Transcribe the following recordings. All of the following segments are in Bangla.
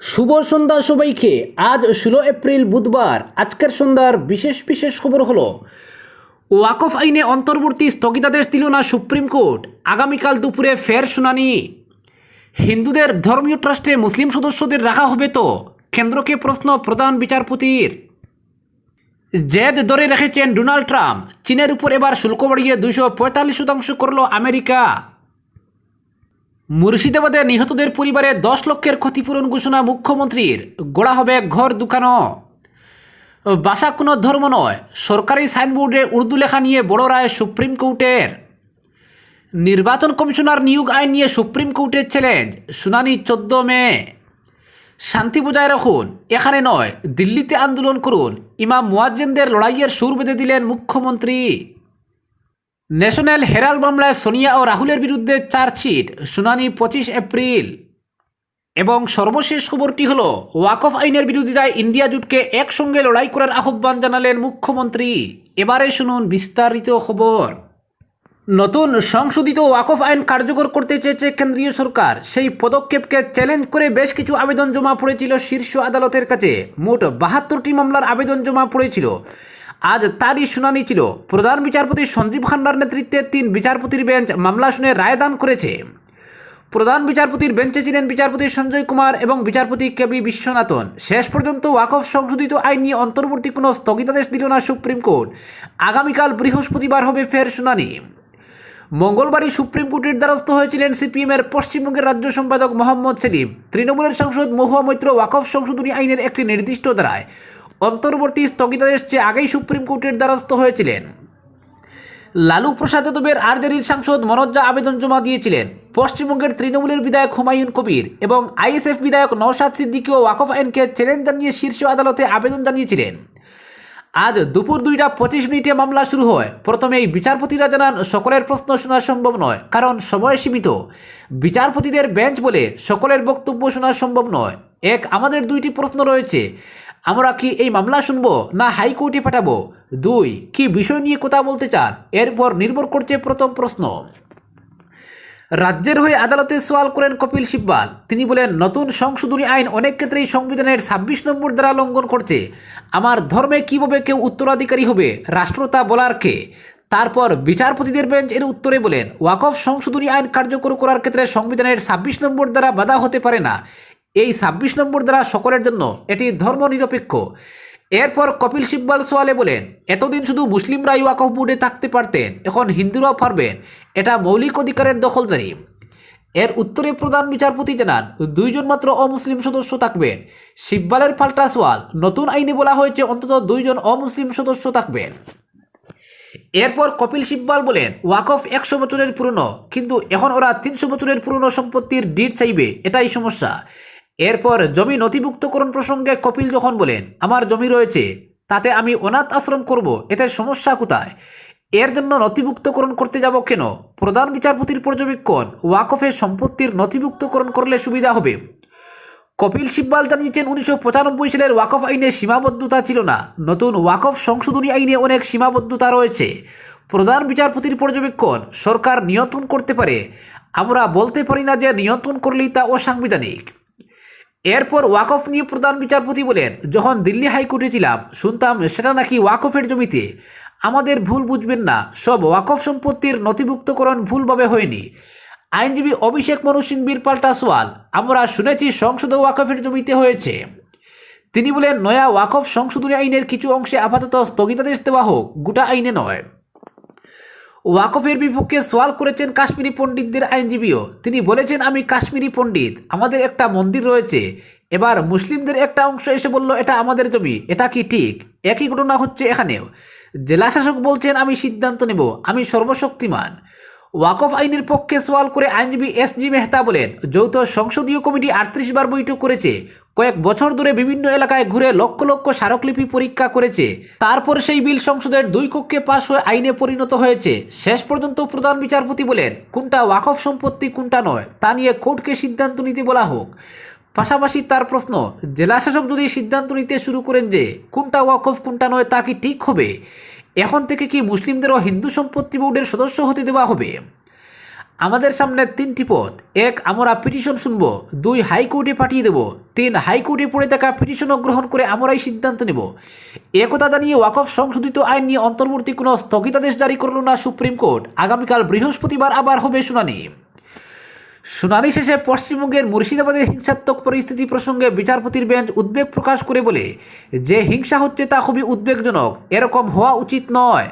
শুভ সন্ধ্যা সবাইকে। আজ ষোলো এপ্রিল বুধবার। আজকের সন্ধ্যার বিশেষ বিশেষ খবর হলো ওয়াকফ আইনে অন্তর্বর্তী স্থগিতাদেশ দিল না সুপ্রিম কোর্ট। আগামীকাল দুপুরে ফের শুনানি। হিন্দুদের ধর্মীয় ট্রাস্টে মুসলিম সদস্যদের রাখা হবে তো? কেন্দ্রকে প্রশ্ন প্রধান বিচারপতির। জেদ ধরে রেখেছেন ডোনাল্ড ট্রাম্প। চীনের উপর এবার শুল্ক বাড়িয়ে দুইশো পঁয়তাল্লিশ শতাংশ করল আমেরিকা। মুর্শিদাবাদে নিহতদের পরিবারে দশ লক্ষের ক্ষতিপূরণ ঘোষণা মুখ্যমন্ত্রীর। গোড়া হবে ঘর দুখানো বাসা কোনো ধর্ম নয়, সরকারি সাইনবোর্ডে উর্দু লেখা নিয়ে বড় রায় সুপ্রিম কোর্টের। নির্বাচন কমিশনার নিয়োগ আইন নিয়ে সুপ্রিম কোর্টের চ্যালেঞ্জ শুনানি চোদ্দ মে। শান্তি বজায় রাখুন, এখানে নয়, দিল্লিতে আন্দোলন করুন। ইমাম মুয়াজ্জিনদের লড়াইয়ের সুর বেঁধে দিলেন মুখ্যমন্ত্রী। ন্যাশনাল হেরাল্ড মামলায় সোনিয়া ও রাহুলের বিরুদ্ধে চার্জশিট শুনানি পঁচিশ এপ্রিল এবং সর্বশেষ খবরটি হল ওয়াকফ আইনের বিরোধিতায় ইন্ডিয়া জুটকে একসঙ্গে লড়াই করার আহ্বান জানালেন মুখ্যমন্ত্রী এবারে শুনুন বিস্তারিত খবর নতুন সংশোধিত ওয়াকফ আইন কার্যকর করতে চেয়েছে কেন্দ্রীয় সরকার সেই পদক্ষেপকে চ্যালেঞ্জ করে বেশ কিছু আবেদন জমা পড়েছিল শীর্ষ আদালতের কাছে মোট বাহাত্তরটি মামলার আবেদন জমা পড়েছিল আজ তারই শুনানি ছিল। প্রধান বিচারপতি সঞ্জীব খান্নার নেতৃত্বে তিন বিচারপতির বেঞ্চ মামলা শুনে রায়দান করেছে। প্রধান বিচারপতির বেঞ্চে ছিলেন বিচারপতি সঞ্জয় কুমার এবং বিচারপতি কে বি বিশ্বনাথন। শেষ পর্যন্ত ওয়াকফ সংশোধিত আইন নিয়ে অন্তর্বর্তী কোনো স্থগিতাদেশ দিল না সুপ্রিম কোর্ট। আগামীকাল বৃহস্পতিবার হবে ফের শুনানি। মঙ্গলবারই সুপ্রিম কোর্টের দ্বারস্থ হয়েছিলেন সিপিএমের পশ্চিমবঙ্গের রাজ্য সম্পাদক মোহাম্মদ সেলিম। তৃণমূলের সাংসদ মহুয়া মৈত্র ওয়াকফ সংশোধনী আইনের একটি নির্দিষ্ট ধারায় অন্তর্বর্তী স্থগিতাদেশ চেয়ে আগেই সুপ্রিম কোর্টের দ্বারস্থ হয়েছিলেন। লালু প্রসাদ যাদবের আরজেডির সাংসদ মনোজ জা আবেদন জমা দিয়েছিলেন। পশ্চিমবঙ্গের তৃণমূলের বিধায়ক হুমায়ুন কবির এবং আইএসএফ বিধায়ক নওশাদ সিদ্দিকিও ওয়াকফ আইনকে চ্যালেঞ্জ জানিয়ে শীর্ষ আদালতে আবেদন জানিয়েছিলেন। আজ দুপুর দুইটা পঁচিশ মিনিটে মামলা শুরু হয়। প্রথমে এই বিচারপতিরা জানান, সকলের প্রশ্ন শোনা সম্ভব নয়, কারণ সময় সীমিত। বিচারপতিদের বেঞ্চ বলে সকলের বক্তব্য শোনা সম্ভব নয়। এক, আমাদের দুইটি প্রশ্ন রয়েছে। আমরা কি এই মামলা শুনব না হাইকোর্টে পাঠাবো? দুই, কি বিষয় নিয়ে কথা বলতে চান? এরপর নির্ভর করছে প্রথম প্রশ্ন। রাজ্যের হয়ে আদালতে সোয়াল করেন কপিল সিব্বাল। তিনি বলেন, নতুন সংশোধনী আইন অনেক ক্ষেত্রেই সংবিধানের ছাব্বিশ নম্বর দ্বারা লঙ্ঘন করছে। আমার ধর্মে কীভাবে কেউ উত্তরাধিকারী হবে? রাষ্ট্র তা বলার কে? তারপর বিচারপতিদের বেঞ্চ এর উত্তরে বলেন, ওয়াকফ সংশোধনী আইন কার্যকর করার ক্ষেত্রে সংবিধানের ছাব্বিশ নম্বর দ্বারা বাধা হতে পারে না। এই ছাব্বিশ নম্বর দ্বারা সকলের জন্য এটি ধর্মনিরপেক্ষ। এরপর কপিল সিব্বাল সোয়ালে বলেন, এতদিন শুধু মুসলিমরাই ওয়াকফ বোর্ডে থাকতে পারতেন, এখন হিন্দুরাও পারবেন। এটা মৌলিক অধিকারের দখলদারি। এর উত্তরে প্রধান বিচারপতি জানান, দুইজন মাত্র অমুসলিম সদস্য থাকবেন। সিব্বালের পাল্টা সোয়াল নতুন আইনে বলা হয়েছে অন্তত দুইজন অমুসলিম সদস্য থাকবেন। এরপর কপিল সিব্বাল বলেন, ওয়াকফ একশো বছরের পুরনো, কিন্তু এখন ওরা তিনশো বছরের পুরনো সম্পত্তির ডিট চাইবে, এটাই সমস্যা। এরপর জমি নথিভুক্তকরণ প্রসঙ্গে কপিল যখন বলেন, আমার জমি রয়েছে, তাতে আমি অনাথ আশ্রম করব, এতে সমস্যা কোথায়? এর জন্য নথিভুক্তকরণ করতে যাব কেন? প্রধান বিচারপতির পর্যবেক্ষণ ওয়াকফের সম্পত্তির নথিভুক্তকরণ করলে সুবিধা হবে। কপিল সিব্বাল জানিয়েছেন, উনিশশো পঁচানব্বই সালের ওয়াকফ আইনে সীমাবদ্ধতা ছিল না। নতুন ওয়াকফ সংশোধনী আইনে অনেক সীমাবদ্ধতা রয়েছে। প্রধান বিচারপতির পর্যবেক্ষণ, সরকার নিয়ন্ত্রণ করতে পারে। আমরা বলতে পারি না যে নিয়ন্ত্রণ করলেই তা অসাংবিধানিক। এরপর ওয়াকফ নিয়ে প্রধান বিচারপতি বলেন, যখন দিল্লি হাইকোর্টে ছিলাম, শুনতাম সেটা নাকি ওয়াকফের জমিতে। আমাদের ভুল বুঝবেন না, সব ওয়াকফ সম্পত্তির নথিভুক্তকরণ ভুলভাবে হয়নি। আইনজীবী অভিষেক মনু সিংবির পাল্টা সোয়াল আমরা শুনেছি সংসদ ওয়াকফের জমিতে হয়েছে। তিনি বলেন, নয়া ওয়াকফ সংশোধনী আইনের কিছু অংশে আপাতত স্থগিতাদেশ দেওয়া হোক, গোটা আইনে নয়। ওয়াকফের বিপক্ষে সোয়াল করেছেন কাশ্মীরি পণ্ডিতদের আইনজীবীও। তিনি বলেছেন, আমি কাশ্মীরি পণ্ডিত, আমাদের একটা মন্দির রয়েছে। এবার মুসলিমদের একটা অংশ এসে বলল, এটা আমাদের জমি, এটা কি ঠিক? একই ঘটনা হচ্ছে এখানেও। জেলাশাসক বলছেন, আমি সিদ্ধান্ত নেব, আমি সর্বশক্তিমান। ওয়াকফ আইনের পক্ষে সোয়াল করে আইনজীবী এস জি মেহতা বলেন, যৌথ সংসদীয় কমিটি আটত্রিশ বার বৈঠক করেছে। কয়েক বছর ধরে বিভিন্ন এলাকায় ঘুরে লক্ষ লক্ষ স্মারকলিপি পরীক্ষা করেছে। তারপর সেই বিল সংসদের দুই কক্ষে পাশ হয়ে আইনে পরিণত হয়েছে। শেষ পর্যন্ত প্রধান বিচারপতি বলেন, কোনটা ওয়াকফ সম্পত্তি, কোনটা নয়, তা নিয়ে কোর্টকে সিদ্ধান্ত নিতে বলা হোক। পাশাপাশি তার প্রশ্ন, জেলাশাসক যদি সিদ্ধান্ত নিতে শুরু করেন যে কোনটা ওয়াকফ, কোনটা নয়, তা কি ঠিক হবে? এখন থেকে কি মুসলিমদেরও হিন্দু সম্পত্তি বোর্ডের সদস্য হতে দেওয়া হবে? আমাদের সামনে তিনটি পথ। এক, আমরা পিটিশন শুনব। দুই, হাইকোর্টে পাঠিয়ে দেব। তিন, হাইকোর্টে পড়ে থাকা পিটিশনও গ্রহণ করে আমরাই সিদ্ধান্ত নেব। একথা জানিয়ে ওয়াকফ সংশোধিত আইন নিয়ে অন্তর্বর্তী কোনো স্থগিতাদেশ জারি করল না সুপ্রিম কোর্ট। আগামীকাল বৃহস্পতিবার আবার হবে শুনানি। শুনানি শেষে পশ্চিমবঙ্গের মুর্শিদাবাদের হিংসাত্মক পরিস্থিতি প্রসঙ্গে বিচারপতির বেঞ্চ উদ্বেগ প্রকাশ করে বলে, যে হিংসা হচ্ছে তা খুবই উদ্বেগজনক, এরকম হওয়া উচিত নয়।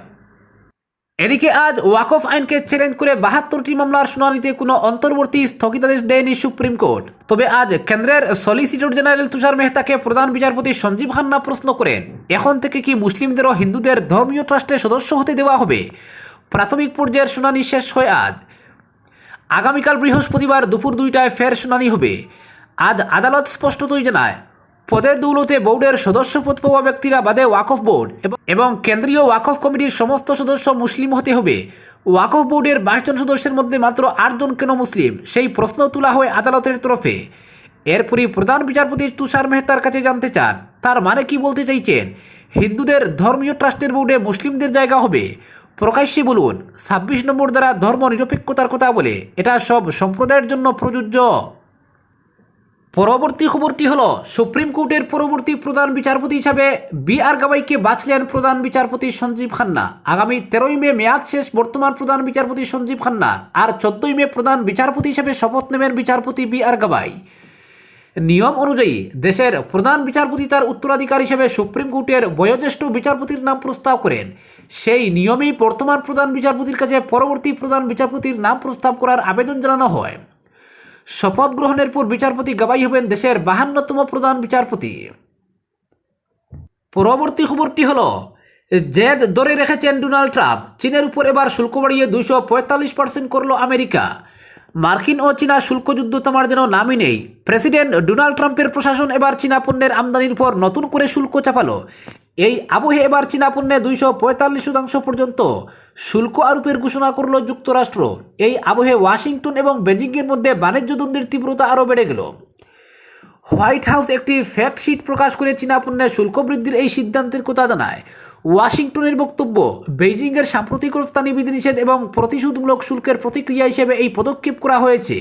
এদিকে আজ ওয়াকফ আইনকে চ্যালেঞ্জ করে বাহাত্তরটি মামলার শুনানিতে কোনো অন্তর্বর্তী স্থগিতাদেশ দেয়নি সুপ্রিম কোর্ট। তবে আজ কেন্দ্রের সলিসিটর জেনারেল তুষার মেহতাকে প্রধান বিচারপতি সঞ্জীব খান্না প্রশ্ন করেন, এখন থেকে কি মুসলিমদেরও হিন্দুদের ধর্মীয় ট্রাস্টের সদস্য হতে দেওয়া হবে? প্রাথমিক পর্যায়ের শুনানি শেষ হয় আজ। আগামীকাল বৃহস্পতিবার দুপুর দুইটায় ফের শুনানি হবে। আজ আদালত স্পষ্টতই জানায়, পদের দৌলতে বোর্ডের সদস্যপদ পাওয়া ব্যক্তিরা বাদে ওয়াকফ বোর্ড এবং- কেন্দ্রীয় ওয়াকফ কমিটির সমস্ত সদস্য মুসলিম হতে হবে। ওয়াকফ বোর্ডের বাইশ জন সদস্যের মধ্যে মাত্র আটজন কেন মুসলিম? সেই প্রশ্ন তোলা হয় আদালতের তরফে। এরপরই প্রধান বিচারপতি তুষার মেহতার কাছে জানতে চান, তার মানে কি বলতে চাইছেন? হিন্দুদের ধর্মীয় ট্রাস্টের বোর্ডে মুসলিমদের জায়গা হবে। প্রকাশ্যে বলুন, ছাব্বিশ নম্বর দ্বারা ধর্ম নিরপেক্ষতার কথা বলে, এটা সব সম্প্রদায়ের জন্য প্রযোজ্য। পরবর্তী খবরটি হলো, সুপ্রিম কোর্টের পরবর্তী প্রধান বিচারপতি হিসাবে বি আর গাবাইকে বাছলেন প্রধান বিচারপতি সঞ্জীব খান্না। আগামী তেরোই মে মেয়াদ শেষ, বর্তমান প্রধান বিচারপতি সঞ্জীব খান্না। আর চোদ্দই মে প্রধান বিচারপতি হিসেবে শপথ নেবেন বিচারপতি বি আর গাবাই নিয়ম অনুযায়ী দেশের প্রধান বিচারপতি তার উত্তরাধিকার হিসেবে সুপ্রিম কোর্টের বয়োজ্যেষ্ঠ বিচারপতির নাম প্রস্তাব করেন। সেই নিয়মেই বর্তমান প্রধান বিচারপতির কাছে পরবর্তী প্রধান বিচারপতির নাম প্রস্তাব করার আবেদন জানানো হয়। শপথ গ্রহণের পর বিচারপতি গাবাই হবেন দেশের বাহান্নতম প্রধান বিচারপতি। পরবর্তী খবরটি হল, জেদ ধরে রেখেছেন ডোনাল্ড ট্রাম্প। চীনের উপর এবার শুল্ক বাড়িয়ে দুইশো পঁয়তাল্লিশ পার্সেন্ট করল আমেরিকা। মার্কিন ও চীনা শুল্ক যুদ্ধ তোমার যেন নামই নেই। প্রেসিডেন্ট ডোনাল্ড ট্রাম্পের প্রশাসন এবার চীনা পণ্যের আমদানির উপর নতুন করে শুল্ক চাপালো। এই আবহে এবার চীনা পণ্যে দুইশো পঁয়তাল্লিশ শতাংশ পর্যন্ত শুল্ক আরোপের ঘোষণা করল যুক্তরাষ্ট্র। এই আবহে ওয়াশিংটন এবং বেজিংয়ের মধ্যে বাণিজ্য দ্বন্দ্বের তীব্রতা আরও বেড়ে গেল। হোয়াইট হাউস একটি ফ্যাক্ট শিট প্রকাশ করে চীনা পণ্যের শুল্ক বৃদ্ধির এই সিদ্ধান্তের কথা জানায়। ওয়াশিংটনের বক্তব্য, বেইজিংয়ের সাম্প্রতিক রপ্তানি বিধিনিষেধ এবং প্রতিশোধমূলক শুল্কের প্রতিক্রিয়া হিসেবে এই পদক্ষেপ করা হয়েছে।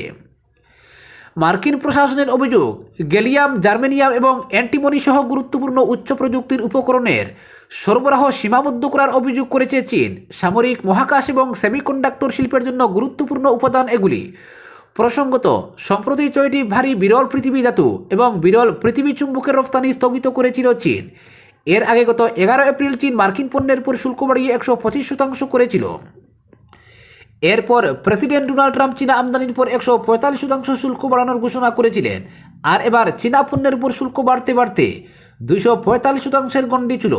মার্কিন প্রশাসনের অভিযোগ গেলিয়াম জার্মেনিয়াম এবং অ্যান্টিমনি সহ গুরুত্বপূর্ণ উচ্চ প্রযুক্তির উপকরণের সরবরাহ সীমাবদ্ধ করার অভিযোগ করেছে চীন। সামরিক মহাকাশ এবং সেমিকন্ডাক্টর শিল্পের জন্য গুরুত্বপূর্ণ উপাদান এগুলি। প্রসঙ্গত, সম্প্রতি ছয়টি ভারী বিরল পৃথিবী ধাতু এবং বিরল পৃথিবী চুম্বকের রফতানি স্থগিত করেছিল চীন। এর আগে গত এগারো এপ্রিল চীন মার্কিন পণ্যের উপর শুল্ক বাড়িয়ে একশো পঁচিশ শতাংশ করেছিল। এরপর প্রেসিডেন্ট ডোনাল্ড ট্রাম্প চীনা আমদানির পর একশো পঁয়তাল্লিশ শতাংশ শুল্ক বাড়ানোর ঘোষণা করেছিলেন। আর এবার চীনা পণ্যের উপর শুল্ক বাড়তে বাড়তে দুইশো পঁয়তাল্লিশ শতাংশের গণ্ডি ছিল।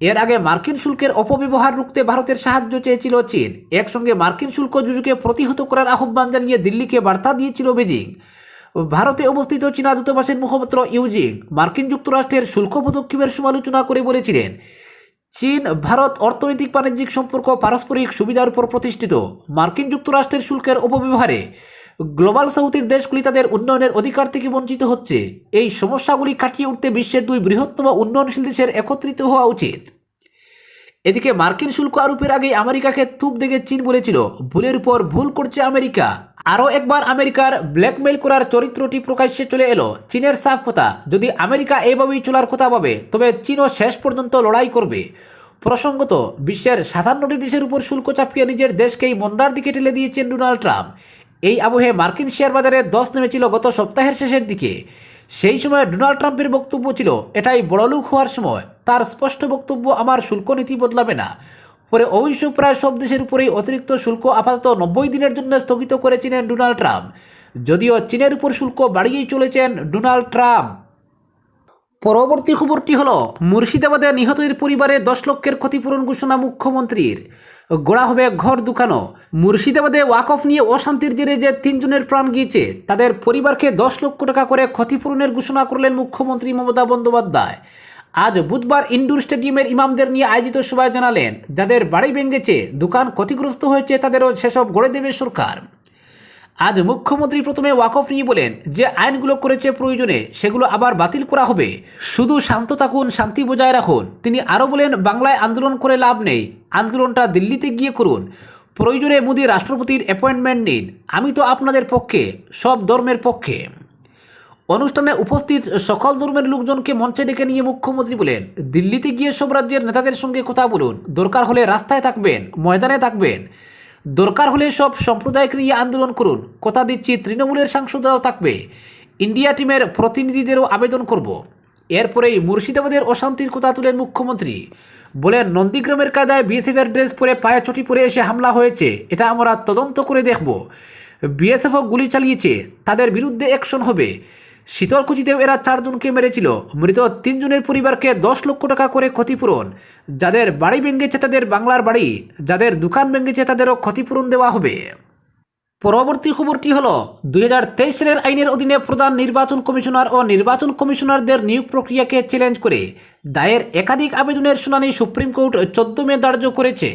এর আগে মার্কিন শুল্কের অপব্যবহার রুখতে ভারতের সাহায্য চেয়েছিল চীন। একসঙ্গে মার্কিন শুল্ক যুযুকে প্রতিহত করার আহ্বান জানিয়ে দিল্লিকে বার্তা দিয়েছিল বেজিং। ভারতে অবস্থিত চীনা দূতাবাসের মুখপাত্র ইউজিং মার্কিন যুক্তরাষ্ট্রের শুল্ক পদক্ষেপের সমালোচনা করে বলেছিলেন, চীন, ভারত অর্থনৈতিক বাণিজ্যিক সম্পর্ক, পারস্পরিক সুবিধার উপর প্রতিষ্ঠিত। মার্কিন যুক্তরাষ্ট্রের শুল্কের অপব্যবহারে গ্লোবাল সাউথের দেশগুলি তাদের উন্নয়নের অধিকার থেকে বঞ্চিত হচ্ছে। এই সমস্যাগুলি কাটিয়ে উঠতে বিশ্বের দুই বৃহত্তম উন্নয়নশীল দেশের একত্রিত হওয়া উচিত। এদিকে মার্কিন শুল্ক আরোপের আগেই আমেরিকাকে তুপ দেখে চীন বলেছিল, ভুলের উপর ভুল করছে আমেরিকা। আরও একবার আমেরিকার ব্ল্যাকমেইল করার চরিত্রটি প্রকাশ্যে চলে এলো। চীনের সাফ কথা, যদি আমেরিকা এইভাবেই চলার কথা ভাবে, তবে চীনও শেষ পর্যন্ত লড়াই করবে। প্রসঙ্গত, বিশ্বের সাতান্নটি দেশের উপর শুল্ক চাপিয়ে নিজের দেশকেই মন্দার দিকে ঠেলে দিয়েছেন ডোনাল্ড ট্রাম্প। এই আবহে মার্কিন শেয়ার বাজারে দশ নেমেছিল গত সপ্তাহের শেষের দিকে। সেই সময় ডোনাল্ড ট্রাম্পের বক্তব্য ছিল, এটাই বড়লুক হওয়ার সময়। তার স্পষ্ট বক্তব্য আমার শুল্ক নীতি বদলাবে না। পরে অবশ্য প্রায় সব দেশের উপরেই অতিরিক্ত শুল্ক আপাতত নব্বই দিনের জন্য স্থগিত করেছিলেন ডোনাল্ড ট্রাম্প। যদিও চীনের উপর শুল্ক বাড়িয়েই চলেছেন ডোনাল্ড ট্রাম্প। পরবর্তী খবরটি হল, মুর্শিদাবাদে নিহতের পরিবারে দশ লক্ষের ক্ষতিপূরণ ঘোষণা মুখ্যমন্ত্রীর। গোড়া হবে ঘর দুখানো মুর্শিদাবাদে ওয়াকফ নিয়ে অশান্তির জেরে যে তিনজনের প্রাণ গিয়েছে, তাদের পরিবারকে দশ লক্ষ টাকা করে ক্ষতিপূরণের ঘোষণা করলেন মুখ্যমন্ত্রী মমতা বন্দ্যোপাধ্যায়। আজ বুধবার ইন্ডোর স্টেডিয়ামের ইমামদের নিয়ে আয়োজিত সভায় জানালেন, যাদের বাড়ি ভেঙেছে, দোকান ক্ষতিগ্রস্ত হয়েছে, তাদেরও সেসব গড়ে দেবে সরকার। আজ মুখ্যমন্ত্রী প্রথমে ওয়াকফ নিয়ে বলেন যে আইনগুলো করেছে প্রয়োজনে সেগুলো আবার বাতিল করা হবে। শুধু শান্ত থাকুন, শান্তি বজায় রাখুন। তিনি আরও বলেন, বাংলায় আন্দোলন করে লাভ নেই। আন্দোলনটা দিল্লিতে গিয়ে করুন। প্রয়োজনে মোদী রাষ্ট্রপতির অ্যাপয়েন্টমেন্ট নিন। আমি তো আপনাদের পক্ষে, সব ধর্মের পক্ষে। অনুষ্ঠানে উপস্থিত সকল ধর্মের লোকজনকে মঞ্চে ডেকে নিয়ে মুখ্যমন্ত্রী বলেন, দিল্লিতে গিয়ে সব রাজ্যের নেতাদের সঙ্গে কথা বলুন। দরকার হলে রাস্তায় থাকবেন, ময়দানে থাকবেন। দরকার হলে সব সম্প্রদায়কে নিয়ে আন্দোলন করুন। কথা দিচ্ছি তৃণমূলের সাংসদরাও থাকবে। ইন্ডিয়া টিমের প্রতিনিধিদেরও আবেদন করব। এরপরেই মুর্শিদাবাদের অশান্তির কথা তুলেন মুখ্যমন্ত্রী। বলেন, নন্দীগ্রামের কায়দায় বিএসএফের ড্রেস পরে পায়ে চটি পরে এসে হামলা হয়েছে। এটা আমরা তদন্ত করে দেখব। বিএসএফও গুলি চালিয়েছে। তাদের বিরুদ্ধে অ্যাকশন হবে। শীতলকুচিতেও এরা চারজনকে মেরেছিল। মৃত তিনজনের পরিবারকে দশ লক্ষ টাকা করে ক্ষতিপূরণ। যাদের বাড়ি ভেঙেছে তাদের বাংলার বাড়ি। যাদের দোকান ভেঙেছে তাদেরও ক্ষতিপূরণ দেওয়া হবে। পরবর্তী খবরটি হল, দুই হাজার তেইশ সালের আইনের অধীনে প্রধান নির্বাচন কমিশনার ও নির্বাচন কমিশনারদের নিয়োগ প্রক্রিয়াকে চ্যালেঞ্জ করে দায়ের একাধিক আবেদনের শুনানি সুপ্রিম কোর্ট চোদ্দ মে ধার্য করেছে।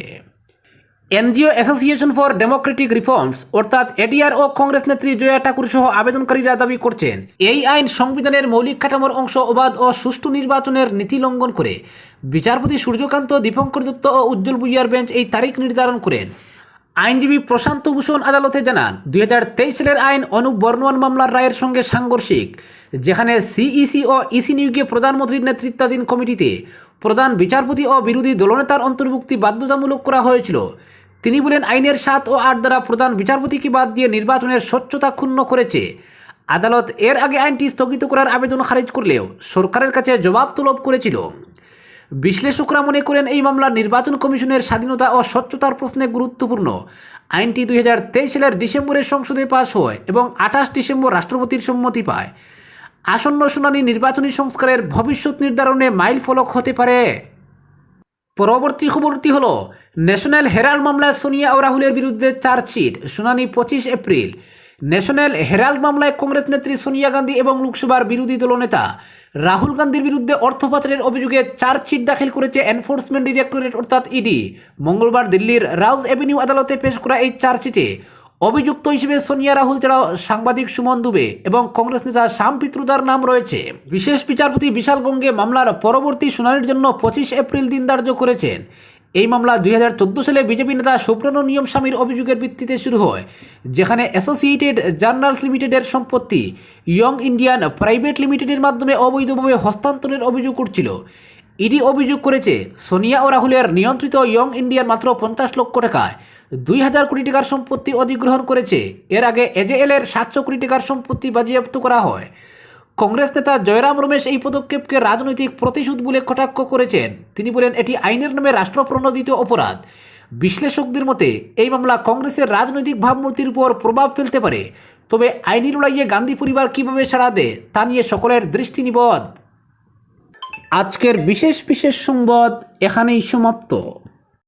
NGO Association for Democratic Reforms, অর্থাৎ এডিআর ও কংগ্রেস নেত্রী জয়া ঠাকুর সহ আবেদনকারীরা দাবি করছেন, এই আইন সংবিধানের মৌলিক কাঠামোর অংশ, অবাধ ও সুষ্ঠু নির্বাচনের নীতি লঙ্ঘন করে। বিচারপতি সূর্যকান্ত, দীপঙ্কর দত্ত ও উজ্জ্বল বুইয়ার বেঞ্চ এই তারিখ নির্ধারণ করেন। আইনজীবী প্রশান্ত ভূষণ আদালতে জানান, দুই হাজার তেইশ সালের আইন অনুপ বর্ণওয়ান মামলার রায়ের সঙ্গে সাংঘর্ষিক, যেখানে সিইসি ও ইসি নিয়োগে প্রধানমন্ত্রীর নেতৃত্বাধীন কমিটিতে প্রধান বিচারপতি ও বিরোধী দলনেতার অন্তর্ভুক্তি বাধ্যতামূলক করা হয়েছিল। তিনি বলেন, আইনের সাত ও আট দ্বারা প্রধান বিচারপতিকে বাদ দিয়ে নির্বাচনের স্বচ্ছতা ক্ষুণ্ণ করেছে। আদালত এর আগে আইনটি স্থগিত করার আবেদন খারিজ করলেও সরকারের কাছে জবাব তলব করেছিল। বিশ্লেষকরা মনে করেন, এই মামলা নির্বাচন কমিশনের স্বাধীনতা ও স্বচ্ছতার প্রশ্নে গুরুত্বপূর্ণ। আইনটি দুই হাজার তেইশ সালের ডিসেম্বরে সংসদে পাশ হয় এবং আঠাশ ডিসেম্বর রাষ্ট্রপতির সম্মতি পায়। আসন্ন শুনানি নির্বাচনী সংস্কারের ভবিষ্যৎ নির্ধারণে মাইল ফলক হতে পারে। পরবর্তী খবরটি হল ন্যাশনাল হেরাল্ড মামলায় সোনিয়া ও রাহুলের বিরুদ্ধে চার্জশিট, শুনানি পঁচিশ এপ্রিল। ন্যাশনাল হেরাল্ড মামলায় কংগ্রেস নেত্রী সোনিয়া গান্ধী এবং লোকসভার বিরোধী দলনেতা রাহুল গান্ধীর বিরুদ্ধে অর্থ পাচারের অভিযোগে চার্জশিট দাখিল করেছে এনফোর্সমেন্ট ডিরেক্টরেট, অর্থাৎ ইডি। মঙ্গলবার দিল্লির রাউজ এভিনিউ আদালতে পেশ করা এই চার্জশিটে অভিযুক্ত হিসেবে সোনিয়া রাহুল ছাড়াও সাংবাদিক সুমন দুবে এবং কংগ্রেস নেতা শ্যাম পিত্রুদার নাম রয়েছে। বিশেষ বিচারপতি বিশাল গঙ্গে মামলার পরবর্তী শুনানির জন্য পঁচিশ এপ্রিল দিন ধার্য করেছেন। এই মামলা দুই হাজার চোদ্দ সালে বিজেপি নেতা সুব্রণ নিয়ম স্বামীর অভিযোগের ভিত্তিতে শুরু হয়, যেখানে অ্যাসোসিয়েটেড জার্নালস লিমিটেডের সম্পত্তি ইয়ং ইন্ডিয়ান প্রাইভেট লিমিটেডের মাধ্যমে অবৈধভাবে হস্তান্তরের অভিযোগ উঠছিল। ইডি অভিযোগ করেছে, সোনিয়া ও রাহুলের নিয়ন্ত্রিত ইয়ং ইন্ডিয়ান মাত্র পঞ্চাশ লক্ষ টাকায় দুই হাজার কোটি টাকার সম্পত্তি অধিগ্রহণ করেছে। এর আগে এজেএল এর সাতশো কোটি টাকার সম্পত্তি বাজেয়াপ্ত করা হয়। কংগ্রেস নেতা জয়রাম রমেশ এই পদক্ষেপকে রাজনৈতিক প্রতিশোধ বলে কটাক্ষ করেছেন। তিনি বলেন, এটি আইনের নামে রাষ্ট্রপ্রণোদিত অপরাধ। বিশ্লেষকদের মতে, এই মামলা কংগ্রেসের রাজনৈতিক ভাবমূর্তির উপর প্রভাব ফেলতে পারে। তবে আইনি লড়াইয়ে গান্ধী পরিবার কীভাবে সাড়া দেয়, তা নিয়ে সকলের দৃষ্টি নিবদ্ধ। আজকের বিশেষ বিশেষ সংবাদ এখানেই সমাপ্ত।